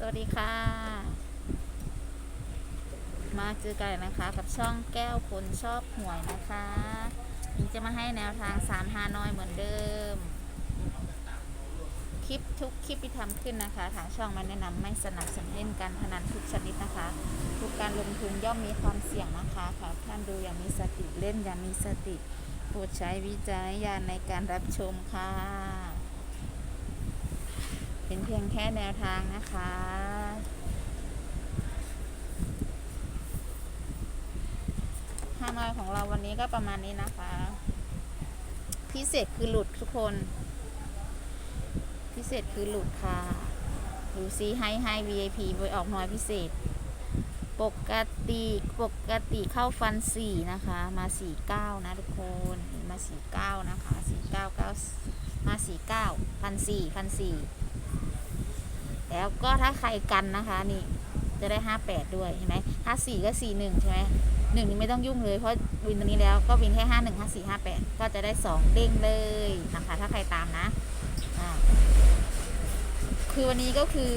สวัสดีค่ะ มาเจอกันนะคะ กับช่องแก้วคนชอบหวยนะคะนี่จะมาให้แนวทางสามฮานอยเหมือนเดิม คลิปทุกคลิปที่ทำขึ้นนะคะ ทางช่องมันแนะนำไม่สนับสนุนเล่นการพนันทุกชนิดนะคะ ทุกการลงทุนย่อมมีความเสี่ยงนะคะค่ะท่านดูอย่างมีสติเล่นอย่างมีสติโปรดใช้วิจารณญาณในการรับชมค่ะเป็นเพียงแค่แนวทางนะคะ ฮานของเราวันนี้ก็ประมาณนี้นะคะ พิเศษคือหลุดทุกคน พิเศษคือหลุดค่ะดูซีให้ให้ VIP ไว้ออกน้อยพิเศษ ปกติปกติเข้าฟันสี่นะคะ มาสี่เก้านะทุกคนมาสี่เก้านะคะสี่เก้าเก้ามาสี่เก้าพันสี่พันสี่แล้วก็ถ้าใครกันนะคะนี่จะได้ห้าแปดด้วยเห็นไหมห้าสี่ก็สี่หนึ่งใช่ไหม หนึ่งนี่ไม่ต้องยุ่งเลย เพราะวินตัวนี้แล้วก็วินแค่ห้าหนึ่งห้าสี่ห้าแปดก็จะได้สองเด้งเลยนะคะถ้าใครตามนะอ่าคือวันนี้ก็คือ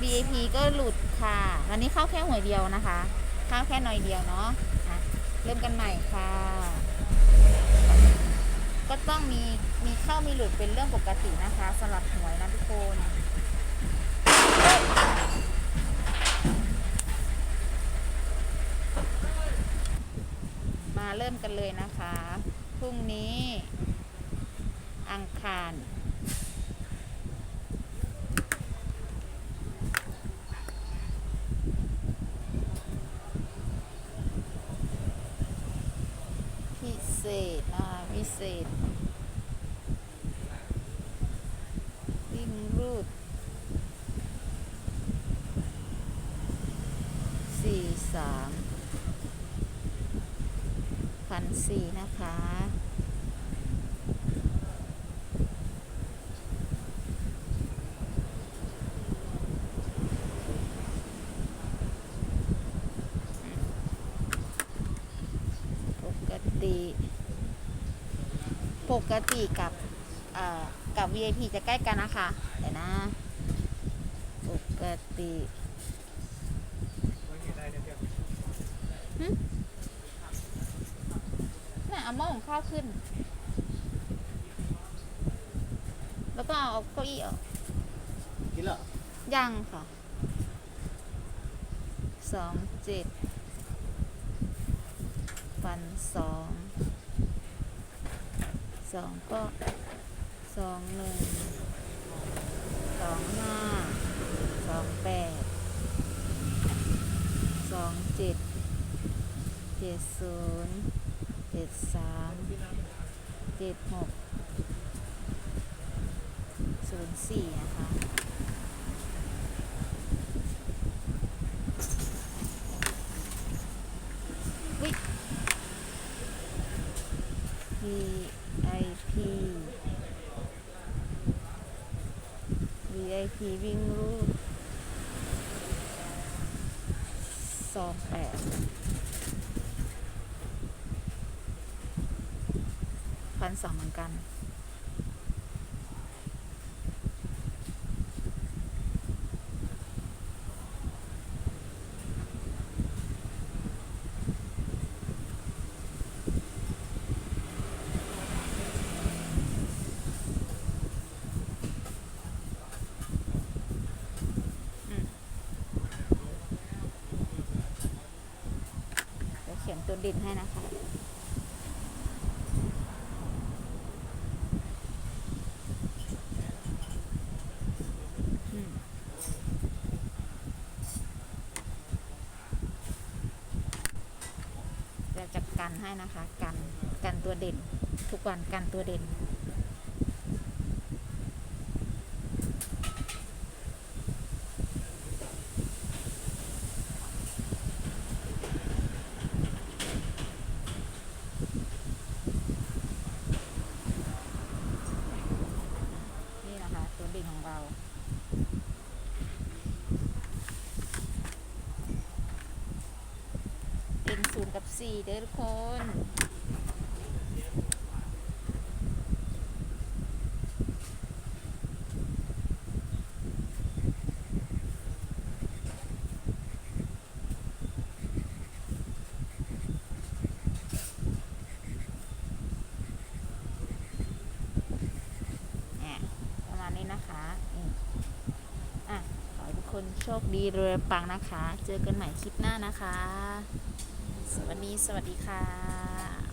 VIP ก็หลุดค่ะ วันนี้เข้าแค่หวยเดียวนะคะ เข้าแค่หน่อยเดียวเนาะอะเริ่มกันใหม่ค่ะ ก็ต้องมีมีเข้ามีหลุดเป็นเรื่องปกตินะคะสำหรับหวยนะทุกคน มาเริ่มกันเลยนะคะ พรุ่งนี้ อังคารพิเศษอ่าพิเศษวิ่งรูดสี่สาม พันสี่นะคะ ปกติ ปกติกับเอ่อกับ VIP จะใกล้กันนะคะเดี๋ยวนะ ปกติหึน่ะ เอาหม้อของข้าวขึ้น แล้วก็เอาเก้าอี้ออกกินเหรอยังค่ะสองเจ็ดฟันสองสองก็สองหนึ่งสองห้าสองแปดสองเจ็ดเจ็ดศูนย์ เจ็ดสามเจ็ดหกศูนย์สี่นะคะวิ VIP VIP วิ่งรูดสองแปด พันสองเหมือนกัน เดี๋ยวเขียนตัวดินให้นะคะ อืมเดี๋ยวจะ กันให้นะคะ กันกันตัวเด่น ทุกวันกันตัวเด่น นี่นะคะ ตัวดิ่งของเรา ศูนย์กับสี่เด้อทุกคนโชคดีรวยปังนะคะ เจอกันใหม่คลิปหน้านะคะ วัสดีสวัสดีค่ะ